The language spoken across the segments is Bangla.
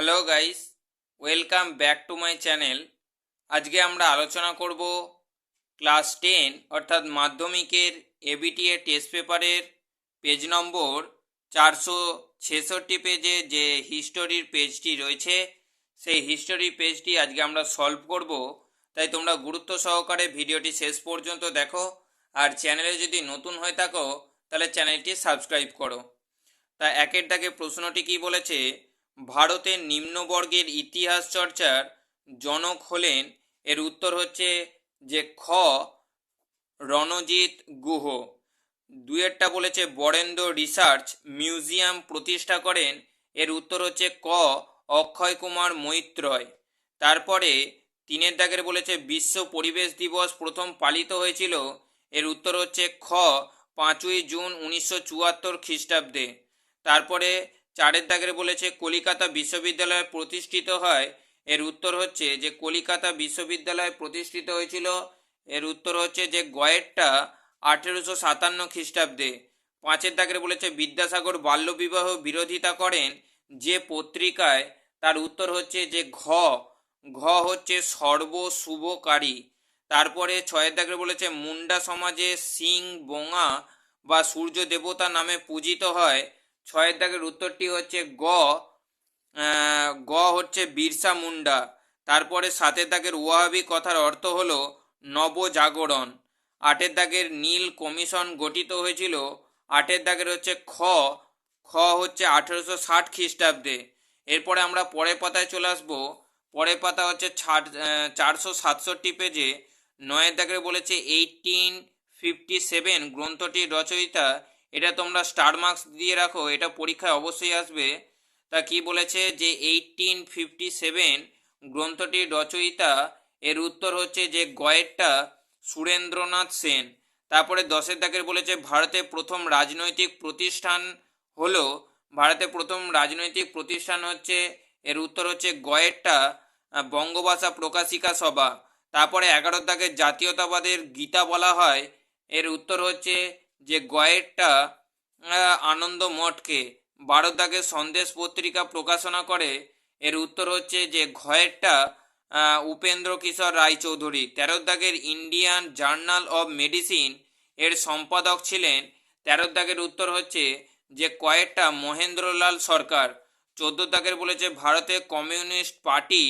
Hello guys, welcome back to my channel. আজকে আমরা আলোচনা করব ক্লাস টেন, অর্থাৎ মাধ্যমিকের এবিটিএ টেস্ট পেপারের পেজ নম্বর চারশো ছেষট্টি পেজে যে হিস্টোরির পেজটি রয়েছে, সেই হিস্টোরি পেজটি আজকে আমরা সলভ করব। তাই তোমরা গুরুত্ব সহকারে ভিডিওটি শেষ পর্যন্ত দেখো, আর চ্যানেলে যদি নতুন হয়ে থাকো, তাহলে চ্যানেলটি সাবস্ক্রাইব করো। তা একের দাগে প্রশ্নটি কি বলেছে? ভারতের নিম্নবর্গের ইতিহাস চর্চার জনক হলেন, এর উত্তর হচ্ছে যে খ, রণজিৎ গুহ। দুয়েরটা বলেছে বরেন্দ্র রিসার্চ মিউজিয়াম প্রতিষ্ঠা করেন, এর উত্তর হচ্ছে ক, অক্ষয় কুমার মৈত্রয়। তারপরে তিনের দাগের বলেছে বিশ্ব পরিবেশ দিবস প্রথম পালিত হয়েছিল, এর উত্তর হচ্ছে খ, পাঁচই জুন উনিশশো চুয়াত্তর খ্রিস্টাব্দে। তারপরে চারের দাগের বলেছে, কলিকাতা বিশ্ববিদ্যালয় প্রতিষ্ঠিত হয়। এর উত্তর হচ্ছে যে, কলিকাতা বিশ্ববিদ্যালয় প্রতিষ্ঠিত হয়েছিল। এর উত্তর হচ্ছে যে গয়েরটা আঠেরোশো সাতান্ন খ্রিস্টাব্দে। পাঁচের দাগের বলেছে, বিদ্যাসাগর বাল্যবিবাহ বিরোধিতা করেন যে পত্রিকায়। তার উত্তর হচ্ছে যে, ঘ। ঘ হচ্ছে সর্বশুভকারী। তারপরে ছয়ের দাগের বলেছে, মুন্ডা সমাজে সিং বোঙা বা সূর্য দেবতা নামে পূজিত হয়। ছয়ের দাগের উত্তরটি হচ্ছে গ গ হচ্ছে বিরসা মুন্ডা। তারপরে সাতের দাগের ওয়াহাবি কথার অর্থ হলো নবজাগরণ। আটের দাগের নীল কমিশন গঠিত হয়েছিল। আটের দাগের হচ্ছে খ খ হচ্ছে আঠেরোশো ষাট খ্রিস্টাব্দে। এরপরে আমরা পরের পাতায় চলে আসব। পরের পাতা হচ্ছে চারশো সাতষট্টি পেজে। নয়ের দাগের বলেছে এইটিন ফিফটি সেভেন গ্রন্থটির রচয়িতা এটা তোমরা স্টার মার্কস দিয়ে রাখো, এটা পরীক্ষায় অবশ্যই আসবে। তা কি বলেছে যে এইটিন ফিফটি সেভেন গ্রন্থটির রচয়িতা, এর উত্তর হচ্ছে যে গয়েরটা সুরেন্দ্রনাথ সেন। তারপরে দশের দাগের বলেছে, ভারতে প্রথম রাজনৈতিক প্রতিষ্ঠান হলো, ভারতে প্রথম রাজনৈতিক প্রতিষ্ঠান হচ্ছে, এর উত্তর হচ্ছে গয়েরটা বঙ্গভাষা প্রকাশিকা সভা। তারপরে এগারো দাগে জাতীয়তাবাদের গীতা বলা হয়, এর উত্তর হচ্ছে যে গয়েরটা আনন্দ মঠকে বারো দাগে সন্দেশ পত্রিকা প্রকাশনা করে, এর উত্তর হচ্ছে যে ঘয়েরটা উপেন্দ্র কিশোর রায়চৌধুরী। তেরো দাগের ইন্ডিয়ান জার্নাল অব মেডিসিন এর সম্পাদক ছিলেন। তেরো দাগের উত্তর হচ্ছে যে কয়েকটা মহেন্দ্রলাল সরকার। চোদ্দ দাগের বলেছে ভারতে কমিউনিস্ট পার্টি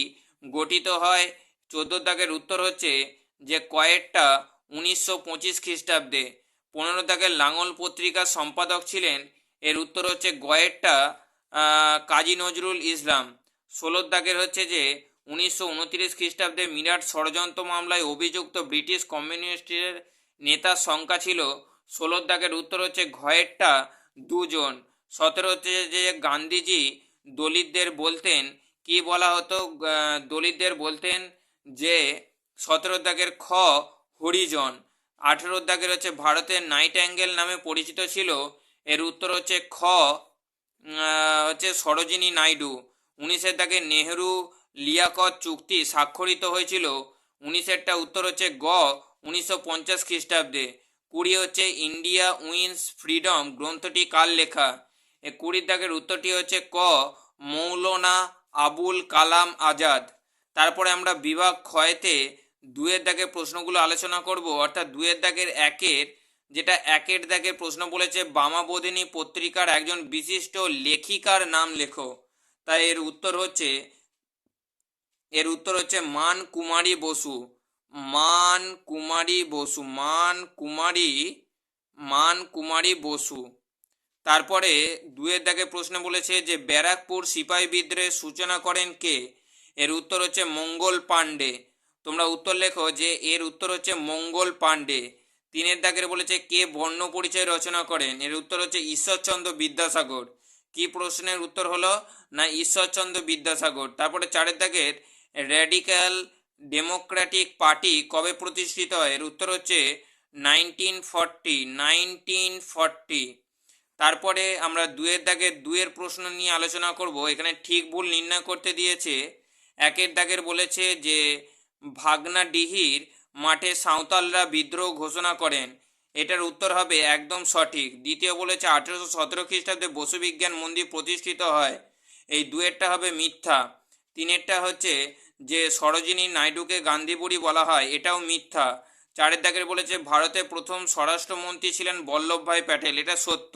গঠিত হয়। চোদ্দ দাগের উত্তর হচ্ছে যে কয়েকটা উনিশশো পঁচিশ খ্রিস্টাব্দে। পনেরো দাগের লাঙল পত্রিকার সম্পাদক ছিলেন। এর উত্তর হচ্ছে গয়েরটা কাজী নজরুল ইসলাম। ষোলো দাগের হচ্ছে যে, উনিশশো উনত্রিশ খ্রিস্টাব্দে মিরাট ষড়যন্ত্র মামলায় অভিযুক্ত ব্রিটিশ কমিউনিস্টের নেতার সংখ্যা ছিল। ষোলো দাগের উত্তর হচ্ছে ঘয়েরটা দুজন। সতেরো হচ্ছে যে, গান্ধীজি দলিতদের বলতেন, কি বলা হতো দলিতদের বলতেন যে, সতেরো দাগের খ হরিজন। আঠেরো দাগের হচ্ছে ভারতের নাইট অ্যাঙ্গেল নামে পরিচিত ছিল। এর উত্তর হচ্ছে খ হচ্ছে সরোজিনী নাইডু। উনিশের দাগে নেহরু, লিয়াকত চুক্তি স্বাক্ষরিত হয়েছিল। উনিশেরটা উত্তর হচ্ছে গ, উনিশশো পঞ্চাশ খ্রিস্টাব্দে। কুড়ি হচ্ছে ইন্ডিয়া উইন্স ফ্রিডম, গ্রন্থটি কার লেখা? এ কুড়ির দাগের উত্তরটি হচ্ছে ক, মৌলানা আবুল কালাম আজাদ। তারপরে আমরা বিভাগ ক্ষয়তে দুয়ের দাগের প্রশ্নগুলো আলোচনা করব। অর্থাৎ দুয়ের দাগের একের, যেটা একের দাগের প্রশ্ন বলেছে, বামাবোধিনী পত্রিকার একজন বিশিষ্ট লেখিকার নাম লেখো। তাই এর উত্তর হচ্ছে, এর উত্তর হচ্ছে মান কুমারী বসু। মান কুমারী বসু মান কুমারী মান কুমারী বসু। তারপরে দুয়ের দাগে প্রশ্ন বলেছে যে, ব্যারাকপুর সিপাহী বিদ্রোহের সূচনা করেন কে? এর উত্তর হচ্ছে মঙ্গল পাণ্ডে। তোমরা উত্তর লেখো যে এর উত্তর হচ্ছে মঙ্গল পাণ্ডে। তিনের দাগের বলেছে কে বর্ণ পরিচয় রচনা করেন। এর উত্তর হচ্ছে ঈশ্বরচন্দ্র বিদ্যাসাগর। কি প্রশ্নের উত্তর হলো? না, ঈশ্বরচন্দ্র বিদ্যাসাগর। তারপরে চারের দাগের, র্যাডিক্যাল ডেমোক্রেটিক পার্টি কবে প্রতিষ্ঠিত হয়? এর উত্তর হচ্ছে নাইনটিন ফর্টি নাইনটিন ফর্টি। তারপরে আমরা দুয়ের দাগের দুয়ের প্রশ্ন নিয়ে আলোচনা করব। এখানে ঠিক ভুল নির্ণয় করতে দিয়েছে। একের দাগের বলেছে যে ভাগনাডিহির মাঠে সাঁওতালরা বিদ্রোহ ঘোষণা করেন। এটার উত্তর হবে একদম সঠিক। দ্বিতীয় বলেছে আঠেরোশো সতেরো খ্রিস্টাব্দে বসু বিজ্ঞান মন্দির প্রতিষ্ঠিত হয়। এই দুয়েরটা হবে মিথ্যা। তিনেরটা হচ্ছে যে সরোজিনী নাইডুকে গান্ধীবুড়ি বলা হয়, এটাও মিথ্যা। চারের দাগের বলেছে ভারতের প্রথম স্বরাষ্ট্রমন্ত্রী ছিলেন বল্লভভাই প্যাটেল, এটা সত্য।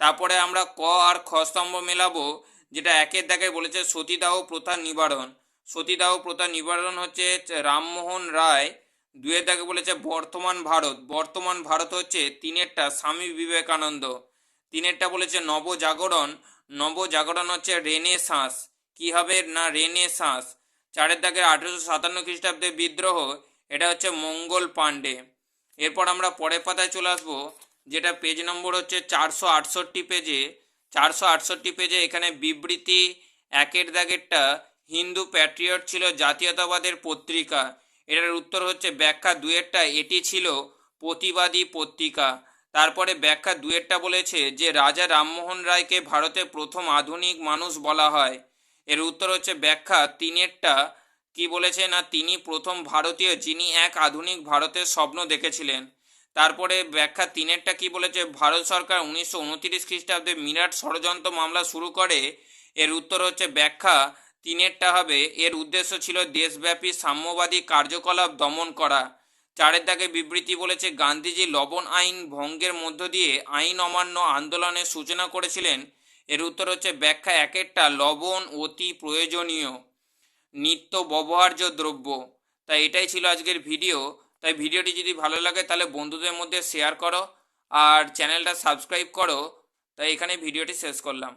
তারপরে আমরা ক আর খ স্তম্ভ মেলাবো, যেটা একের দাগে বলেছে সতীদাহ প্রথা নিবারণ। সতীদাহ প্রথা নিবারণ হচ্ছে রামমোহন রায়। দুয়ের দাগে বলেছে, বর্তমান ভারত। বর্তমান ভারত হচ্ছে তিনেরটা, স্বামী বিবেকানন্দ। তিনেরটা বলেছে, নবজাগরণ। নবজাগরণ হচ্ছে রেনেসাঁস। কি হবে না রেনেসাঁস? চারের দাগে আঠেরোশো সাতান্ন খ্রিস্টাব্দে বিদ্রোহ। এটা হচ্ছে মঙ্গল পাণ্ডে। এরপর আমরা পরের পাতায় চলে আসব, যেটা পেজ নম্বর হচ্ছে চারশো আটষট্টি পেজে চারশো আটষট্টি পেজে এখানে বিবৃতি একের দাগেরটা হিন্দু প্যাট্রিয়ট ছিল জাতীয়তাবাদের পত্রিকা। এটার উত্তর হচ্ছে ব্যাখ্যা দুয়েরটা এটি ছিল প্রতিবাদী পত্রিকা। তারপরে ব্যাখ্যা দুয়েরটা বলেছে যে রাজা রামমোহন রায়কে ভারতের প্রথম আধুনিক মানুষ বলা হয়। এর উত্তর হচ্ছে ব্যাখ্যা তিনেরটা। কি বলেছে না, তিনি প্রথম ভারতীয় যিনি এক আধুনিক ভারতের স্বপ্ন দেখেছিলেন। তারপরে ব্যাখ্যা তিনেরটা কি বলেছে, ভারত সরকার উনিশশো উনত্রিশ খ্রিস্টাব্দে মিরাট ষড়যন্ত্র মামলা শুরু করে। এর উত্তর হচ্ছে ব্যাখ্যা তিনেরটা হবে। এর উদ্দেশ্য ছিল দেশব্যাপী সাম্যবাদী কার্যকলাপ দমন করা। চারের দাগে বিবৃতি বলেছে গান্ধীজি লবণ আইন ভঙ্গের মধ্য দিয়ে আইন অমান্য আন্দোলনের সূচনা করেছিলেন। এর উত্তর হচ্ছে ব্যাখ্যা একেরটা, লবণ অতি প্রয়োজনীয়, নিত্য ব্যবহার্য দ্রব্য। তাই এটাই ছিল আজকের ভিডিও। তাই ভিডিওটি যদি ভালো লাগে তাহলে বন্ধুদের মধ্যে শেয়ার করো আর চ্যানেলটা সাবস্ক্রাইব করো। তাই এখানে ভিডিওটি শেষ করলাম।